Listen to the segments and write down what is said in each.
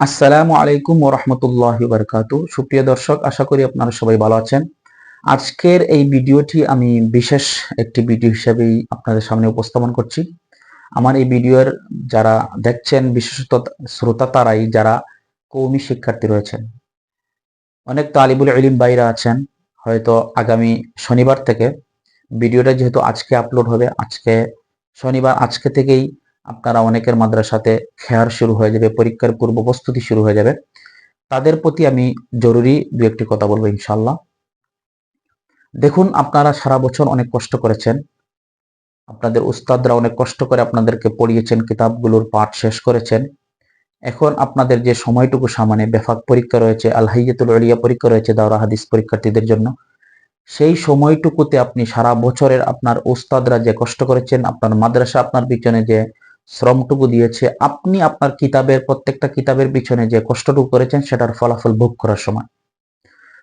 আসসালামু আলাইকুম ওরহমতুল্লাহ বারকাতু সুপ্রিয় দর্শক, আশা করি আপনারা সবাই ভালো আছেন। আজকের এই ভিডিওটি আমি বিশেষ একটি ভিডিও হিসেবেই আপনাদের সামনে উপস্থাপন করছি। আমার এই ভিডিওর যারা দেখছেন, বিশেষত শ্রোতা তারাই, যারা কৌমি শিক্ষার্থী রয়েছেন, অনেক তালিবুল ইলিম বাইরা আছেন, হয়তো আগামী শনিবার থেকে। ভিডিওটা যেহেতু আজকে আপলোড হবে, আজকে শনিবার, আজকে থেকেই আপনারা অনেকের মাদ্রাসাতে খেয়ার শুরু হয়ে যাবে, পরীক্ষার পূর্ব প্রস্তুতি শুরু হয়ে যাবে। তাদের প্রতি আমি জরুরি দু একটি কথা বলব ইনশাল্লাহ দেখুন, আপনারা সারা বছর অনেক কষ্ট করেছেন। আপনাদের উস্তাদরা অনেক কষ্ট করে আপনাদেরকে পড়িয়েছেন, কিতাবগুলোর পাঠ শেষ করেছেন। এখন আপনাদের যে সময়টুকু সামনে বেফাক পরীক্ষা রয়েছে, আলহাইয়াতুল আলিয়া পরীক্ষা রয়েছে, দাওরা হাদিস পরীক্ষার্থীদের জন্য, সেই সময়টুকুতে আপনি সারা বছরের আপনার উস্তাদরা যে কষ্ট করেছেন, আপনার মাদ্রাসা আপনার পিছনে যে শ্রমটুকু দিয়েছে। আপনি আপনার কিতাবের, প্রত্যেকটা কিতাবের পিছনে যে কষ্টটুকু করেছেন, সেটার ফলাফল ভোগ করার সময়।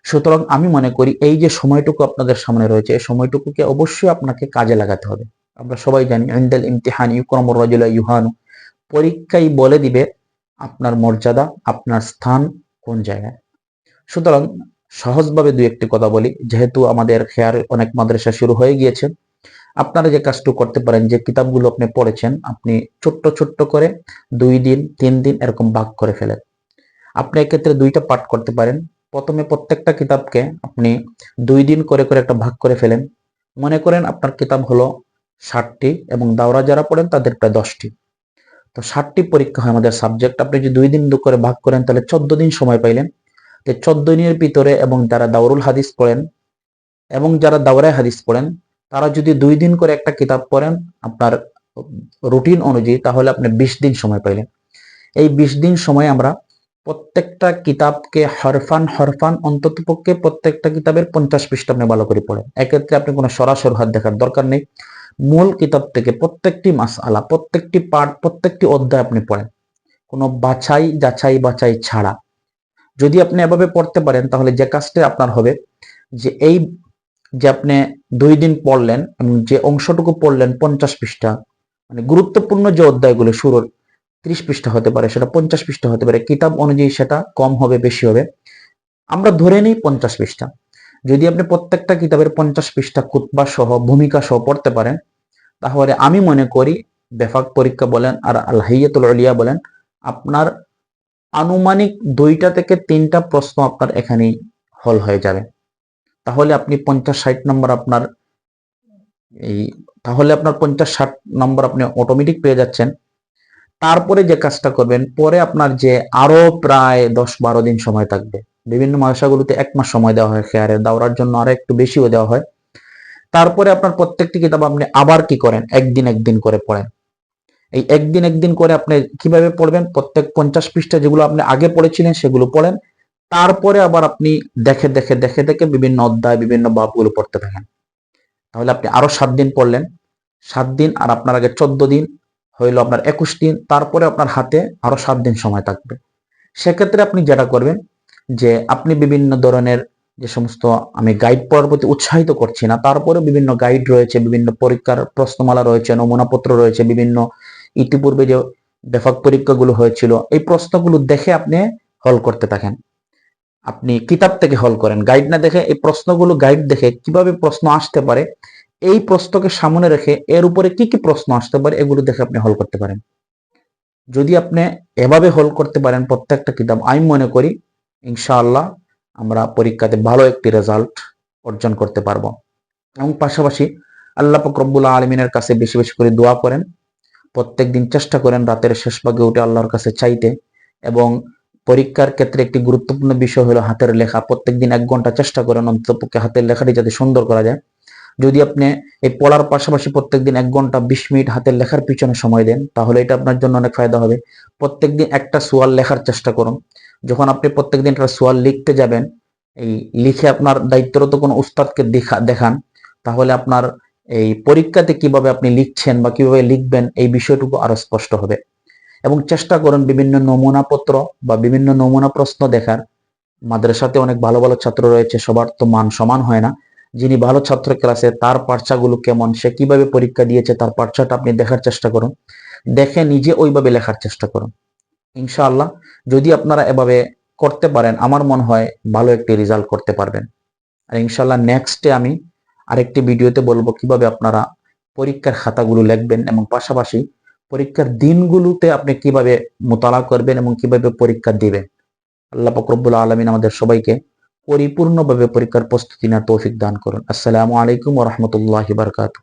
সুতরাং আমি মনে করি, এই যে সময়টুকু আপনাদের সামনে রয়েছে, এই সময়টুকুকে অবশ্যই আপনাকে কাজে লাগাতে হবে। আমরা সবাই জানি, ইন্দাল ইমতিহান ইউকরম রাজুলা ইউহানু পরীক্ষাই বলে দিবে আপনার মর্যাদা, আপনার স্থান কোন জায়গায়। সুতরাং সহজভাবে দু একটি কথা বলি, যেহেতু আমাদের খেয়ার অনেক মাদ্রাসা শুরু হয়ে গিয়েছে আপনারা যে কাজটু করতে পারেন, যে কিতাবগুলো আপনি পড়েছেন, আপনি ছোট্ট ছোট্ট করে দুই দিন, তিন দিন এরকম ভাগ করে ফেলেন। আপনি এক্ষেত্রে দুইটা পাঠ করতে পারেন। প্রথমে প্রত্যেকটা কিতাবকে আপনি দুই দিন করে করে একটা ভাগ করে ফেলেন। মনে করেন আপনার কিতাব হলো ষাটটি এবং দাওরা যারা পড়েন তাদের প্রায় দশটি। তো ষাটটি পরীক্ষা হয় আমাদের সাবজেক্ট। আপনি যদি দুই দিন দু করে ভাগ করেন তাহলে চোদ্দ দিন সময় পাইলেন। তো চোদ্দ দিনের ভিতরে এবং যারা দাউরুল হাদিস পড়েন এবং যারা দাওরায় হাদিস পড়েন তারা যদি দুই দিন করে একটা কিতাব পড়েন, আপনার রুটিন অনুযায়ী, তাহলে আপনি বিশ দিন সময় পাইলেন। এই বিশ দিন সময় আমরা প্রত্যেকটা কিতাবকে হরফান হরফান অন্তত পক্ষে প্রত্যেকটা কিতাবের পঞ্চাশ পৃষ্ঠা আপনি ভালো করে পড়েন। এক্ষেত্রে আপনি কোনো সরাসর হাত দেখার দরকার নেই। মূল কিতাব থেকে প্রত্যেকটি মাস আলা প্রত্যেকটি পাঠ, প্রত্যেকটি অধ্যায় আপনি পড়েন। কোনো বাছাই যাচাই বাছাই ছাড়া। যদি আপনি এভাবে পড়তে পারেন, তাহলে যে কাজটা আপনার হবে, যে এই যে আপনি দুই দিন পড়লেন যে অংশটুকু পড়লেন পঞ্চাশ পৃষ্ঠা মানে গুরুত্বপূর্ণ যে অধ্যায়গুলো শুরুর ত্রিশ পৃষ্ঠা হতে পারে, সেটা পঞ্চাশ পৃষ্ঠা হতে পারে, কিতাব অনুযায়ী সেটা কম হবে, বেশি হবে। আমরা ধরে নিই পঞ্চাশ পৃষ্ঠা। যদি আপনি প্রত্যেকটা কিতাবের পঞ্চাশ পৃষ্ঠা কুতবা সহ ভূমিকা সহ পড়তে পারেন, তাহলে আমি মনে করি, বেফাক পরীক্ষা বলেন আর আল্লাহিয়াতুল আলিয়া বলেন, আপনার আনুমানিক দুইটা থেকে তিনটা প্রশ্ন আপনার এখানেই হল হয়ে যাবে। তাহলে আপনি পঞ্চাশ ষাট নম্বর আপনার এই, তাহলে আপনার পঞ্চাশ ষাট নম্বর আপনি অটোমেটিক পেয়ে যাচ্ছেন। তারপরে যে কাজটা করবেন, পরে আপনার যে আরও প্রায় দশ বারো দিন সময় থাকবে। বিভিন্ন মাদ্রাসাগুলোতে এক মাস সময় দেওয়া হয় খেয়ারে দাওরার জন্য আরও একটু বেশিও দেওয়া হয়। তারপরে আপনার প্রত্যেকটি কিতাব আপনি আবার কি করেন? একদিন একদিন করে পড়েন। এই একদিন একদিন করে আপনি কীভাবে পড়বেন? প্রত্যেক পঞ্চাশ পৃষ্ঠা যেগুলো আপনি আগে পড়েছিলেন সেগুলো পড়েন। তারপরে আবার আপনি দেখে দেখে দেখে দেখে বিভিন্ন অধ্যায়, বিভিন্ন বাপগুলো পড়তে থাকেন। তাহলে আপনি আরও সাত দিন পড়লেন। সাত দিন আর আপনার আগে চোদ্দ দিন হইল আপনার একুশ দিন। তারপরে আপনার হাতে আরও সাত দিন সময় থাকবে। সেক্ষেত্রে আপনি যেটা করবেন যে আপনি বিভিন্ন ধরনের যে সমস্ত আমি গাইড পড়ার প্রতি উৎসাহিত করছি না তারপরে বিভিন্ন গাইড রয়েছে, বিভিন্ন পরীক্ষার প্রশ্নমালা রয়েছে, নমুনাপত্র রয়েছে, বিভিন্ন ইতিপূর্বে যে ব্যাপক পরীক্ষাগুলো হয়েছিল, এই প্রশ্নগুলো দেখে আপনি হল করতে থাকেন। আপনি কিতাব থেকে হল করেন। গাইড না দেখে, এই প্রশ্নগুলো গাইড দেখে কীভাবে প্রশ্ন আসতে পারে, এই প্রশ্নকে সামনে রেখে এর উপরে কি কি প্রশ্ন আসতে পারে, এগুলো দেখে আপনি হল করতে পারেন। যদি আপনি এভাবে হল করতে পারেন প্রত্যেকটা কিতাব, আমি মনে করি ইনশাআল্লাহ আমরা পরীক্ষাতে ভালো একটি রেজাল্ট অর্জন করতে পারব। এবং পাশাপাশি আল্লাহ ফকরবুল্লাহ আলমিনের কাছে বেশি বেশি করে দোয়া করেন। প্রত্যেক দিন চেষ্টা করেন রাতের শেষ ভাগে উঠে আল্লাহর কাছে চাইতে এবং পরীক্ষার ক্ষেত্রে একটি গুরুত্বপূর্ণ বিষয় হলো হাতের লেখা। প্রত্যেকদিন এক ঘণ্টা চেষ্টা করেন অন্ততপক্ষে হাতের লেখাটি যাতে সুন্দর করা যায়। যদি আপনি এই পড়ার পাশাপাশি প্রত্যেকদিন এক ঘণ্টা বিশ মিনিট হাতের লেখার পিছনে সময় দেন, তাহলে এটা আপনার জন্য অনেক ফায়দা হবে। প্রত্যেকদিন একটা সোয়াল লেখার চেষ্টা করুন। যখন আপনি প্রত্যেকদিন একটা সোয়াল লিখতে যাবেন, এই লিখে আপনার দায়িত্বরত কোনো উস্তাদকে দেখা দেখান, তাহলে আপনার এই পরীক্ষাতে কীভাবে আপনি লিখছেন বা কীভাবে লিখবেন, এই বিষয়টুকু আরও স্পষ্ট হবে। এবং চেষ্টা করুন বিভিন্ন নমুনা পত্র বা বিভিন্ন নমুনা প্রশ্ন দেখার। মাদ্রাসাতে অনেক ভালো ভালো ছাত্র রয়েছে, সবার তো মান সমান হয় না। যিনি ভালো ছাত্র ক্লাসে, তার পার্চাগুলো কেমন, সে কীভাবে পরীক্ষা দিয়েছে, তার পার্চাটা আপনি দেখার চেষ্টা করুন। দেখে নিজে ওইভাবে লেখার চেষ্টা করুন। ইনশাআল্লাহ, যদি আপনারা এভাবে করতে পারেন, আমার মনে হয় ভালো একটি রেজাল্ট করতে পারবেন। আর ইনশাআল্লাহ নেক্সটে আমি আরেকটি ভিডিওতে বলব কীভাবে আপনারা পরীক্ষার খাতাগুলো লিখবেন এবং পাশাপাশি পরীক্ষার দিনগুলোতে আপনি কীভাবে মোতালা করবেন এবং কীভাবে পরীক্ষা দিবেন? আল্লাহ ফকরবুল্লা আলমিন আমাদের সবাইকে পরিপূর্ণভাবে পরীক্ষার প্রস্তুতি না তৌফিক দান করুন। আসসালামু আলাইকুম রহমতুল্লাহ বারকাতু